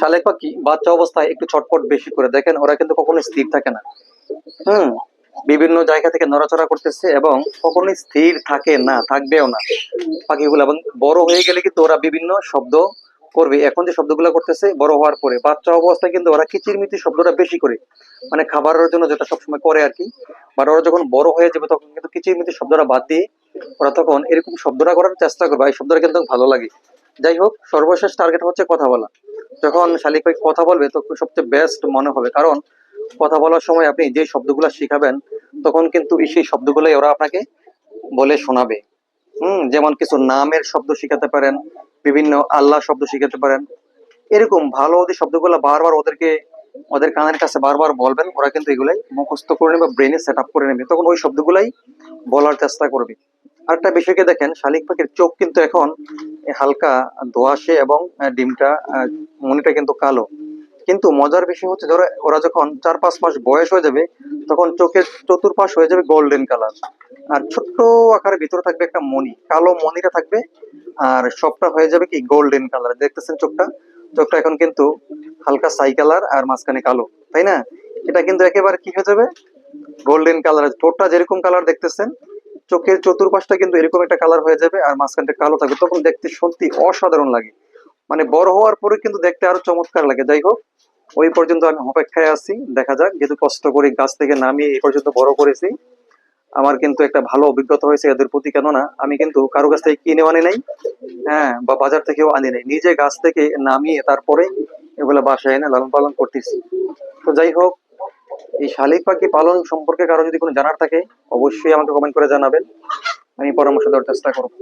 শালিক পাখি বাচ্চা অবস্থায় একটু ছটপট বেশি করে দেখেন, ওরা কিন্তু কখনো স্থির থাকে না। হুম, বিভিন্ন জায়গা থেকে নড়াচড়া করতেছে এবং কখনোই স্থির থাকে না, থাকবেও না। পাখিগুলো এবং বড় হয়ে গেলে কিন্তু ওরা বিভিন্ন শব্দ করবে। এখন যে শব্দগুলো করতেছে বড় হওয়ার পরে বাচ্চা অবস্থায় কিন্তু ওরা কিচিরমিচির শব্দটা বেশি করে। মানে খাবারের জন্য যেটা সবসময় করে আর কি। বাট ওরা যখন বড় হয়ে যাবে তখন কিন্তু কিচিরমিচির শব্দটা বাদ দিয়ে ওরা তখন এরকম শব্দটা করার চেষ্টা করবে। এই শব্দটা কিন্তু ভালো লাগে। যাই হোক, সর্বশেষ টার্গেট হচ্ছে কথা বলা। যখন শালিক ভাই কথা বলবে, তখন সবচেয়ে বেস্ট মনে হবে। কারণ কথা বলার সময় আপনি যে শব্দগুলো শিখাবেন, তখন কিন্তু সেই শব্দগুলোই ওরা আপনাকে বলে শোনাবে। হুম, যেমন কিছু নামের শব্দ শিখাতে পারেন, বিভিন্ন আল্লাহ শব্দ শিখাতে পারেন। এরকম ভালো ওদের শব্দগুলো বারবার ওদেরকে, ওদের কানের কাছে বারবার বলবেন, ওরা কিন্তু এগুলাই মুখস্থ করে নেবে ব্রেনে সেট আপ করে নেবে। তখন ওই শব্দগুলাই বলার চেষ্টা করবে। আরেকটা বিষয়কে দেখেন, শালিক পাখির চোখ কিন্তু এখন হালকা ধোয়াশে এবং ডিমটা মনিটা কিন্তু কালো। কিন্তু মজার বিষয় হচ্ছে, ধরো, ওরা যখন চার পাঁচ মাস বয়স হয়ে যাবে, তখন চোখের চতুর্পাশ হয়ে যাবে গোল্ডেন কালার আর ছোট্ট আকারের ভিতরে থাকবে একটা মণি, কালো মণিটা থাকবে, আর সবটা হয়ে যাবে কি গোল্ডেন কালার দেখতেছেন চোখটা? চোখটা এখন কিন্তু হালকা সাই কালার আর মাঝখানে কালো, তাই না? এটা কিন্তু একেবারে কি হয়ে যাবে? গোল্ডেন কালার ঠোঁটটা যেরকম কালার দেখতেছেন চোখের চতুর্পাশটা কিন্তু এরকম একটা কালার হয়ে যাবে আর মাঝখানটা কালো থাকবে। তখন দেখতে সত্যি অসাধারণ লাগে। মানে বড় হওয়ার পরে কিন্তু দেখতে আরও চমৎকার লাগে। যাই হোক, ওই পর্যন্ত আমি অপেক্ষায় আছি। দেখা যাক, যেহেতু কষ্ট করে গাছ থেকে নামিয়ে এই পর্যন্ত বড় করেছি, আমার কিন্তু একটা ভালো অভিজ্ঞতা হয়েছে এদের প্রতি। কেননা, আমি কিন্তু কারও কাছ থেকে কিনে আনি নাই হ্যাঁ বা বাজার থেকেও আনি নাই। নিজে গাছ থেকে নামিয়ে তারপরে এগুলো বাসায় এনে লালন পালন করতেছি। তো যাই হোক এই শালিক পাখি পালন সম্পর্কে কারও যদি কোনো জানার থাকে, অবশ্যই আমাকে কমেন্ট করে জানাবেন। আমি পরামর্শ দেওয়ার চেষ্টা করব।